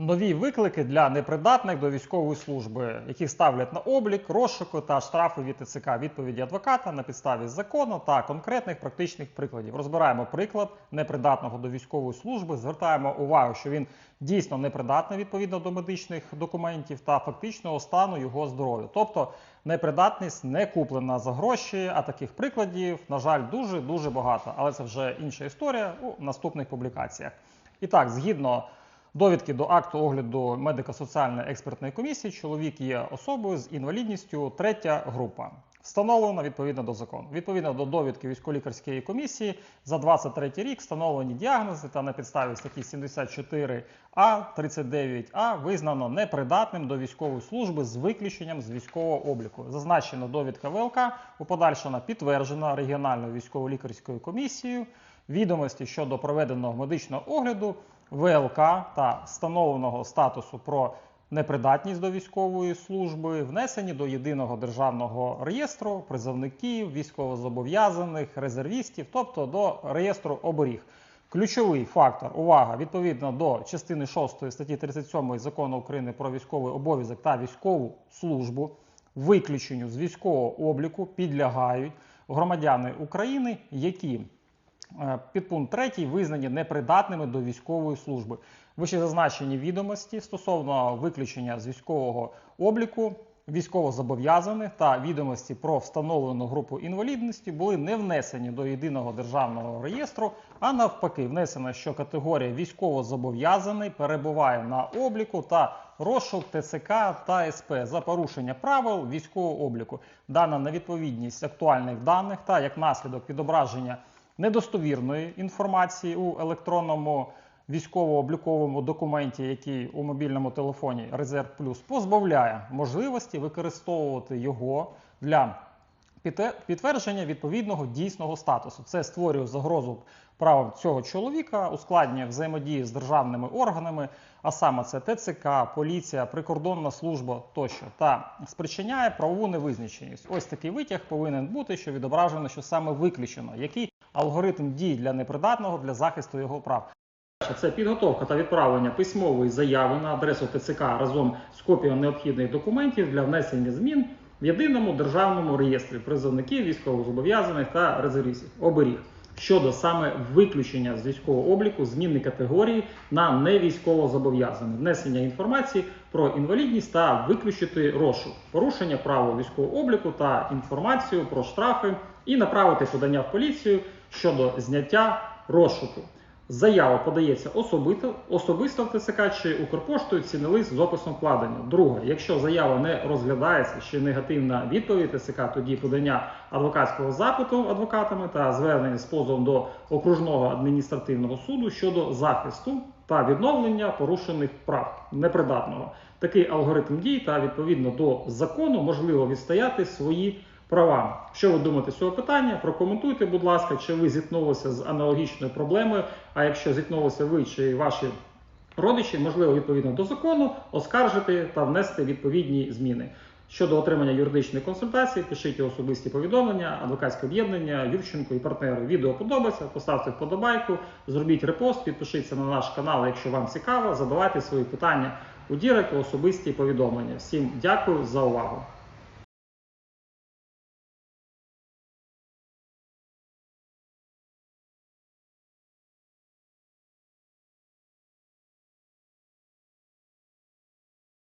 Нові виклики для непридатних до військової служби, яких ставлять на облік, розшуку та штрафи від ТЦК. Відповіді адвоката на підставі закону та конкретних практичних прикладів. Розбираємо приклад непридатного до військової служби. Звертаємо увагу, що він дійсно непридатний відповідно до медичних документів та фактичного стану його здоров'я. Тобто непридатність не куплена за гроші. А таких прикладів, на жаль, дуже дуже багато. Але це вже інша історія у наступних публікаціях. І так, згідно довідки до акту огляду медико-соціальної експертної комісії, чоловік є особою з інвалідністю третя група. Встановлено відповідно до закону. Відповідно до довідки військово-лікарської комісії за 23 рік встановлені діагнози та на підставі статті 74А 39А визнано непридатним до військової служби з виключенням з військового обліку. Зазначена довідка ВЛК у подальшому підтверджена регіональною військово-лікарською комісією. Відомості щодо проведеного медичного огляду ВЛК та встановленого статусу про непридатність до військової служби внесені до єдиного державного реєстру призовників, військовозобов'язаних, резервістів, тобто до реєстру оберіг. Ключовий фактор увага відповідно до частини 6 статті 37 закону України про військовий обов'язок та військову службу виключенню з військового обліку підлягають громадяни України, які Підпункт 3 визнані непридатними до військової служби. Вище зазначені відомості стосовно виключення з військового обліку військовозобов'язаних та відомості про встановлену групу інвалідності були не внесені до єдиного державного реєстру, а навпаки, внесено, що категорія військовозобов'язаний перебуває на обліку та розшук ТЦК та СП за порушення правил військового обліку, дана невідповідність актуальних даних та як наслідок відображення недостовірної інформації у електронному військово-обліковому документі, який у мобільному телефоні Резерв Плюс позбавляє можливості використовувати його для підтвердження відповідного дійсного статусу. Це створює загрозу правам цього чоловіка, ускладнює взаємодії з державними органами, а саме це ТЦК, поліція, прикордонна служба тощо, та спричиняє правову невизначеність. Ось такий витяг повинен бути, що відображено, що саме виключено, який алгоритм дій для непридатного для захисту його прав. Це підготовка та відправлення письмової заяви на адресу ТЦК разом з копією необхідних документів для внесення змін в єдиному державному реєстрі призовників, військовозобов'язаних та резервістів. Оберіг. Щодо саме виключення з військового обліку зміни категорії на невійськовозобов'язаних, внесення інформації про інвалідність та виключити розшук, порушення правил військового обліку та інформацію про штрафи і направити подання в поліцію щодо зняття розшуку. Заява подається особисто, особисто в ТЦК чи Укрпоштою цінний лист з описом вкладення. Друге, якщо заява не розглядається ще негативна відповідь ТЦК, тоді подання адвокатського запиту адвокатами та звернення з позовом до окружного адміністративного суду щодо захисту та відновлення порушених прав непридатного. Такий алгоритм дій та відповідно до закону можливо відстояти свої права. Що ви думаєте з цього питання? Прокоментуйте, будь ласка, чи ви зіткнулися з аналогічною проблемою. А якщо зіткнулися ви чи ваші родичі, можливо, відповідно до закону, оскаржити та внести відповідні зміни. Щодо отримання юридичної консультації, пишіть особисті повідомлення, адвокатське об'єднання, Юрченко і партнери. Відео подобається, поставте вподобайку, зробіть репост, підпишіться на наш канал, якщо вам цікаво, задавайте свої питання у Дірек, особисті повідомлення. Всім дякую за увагу.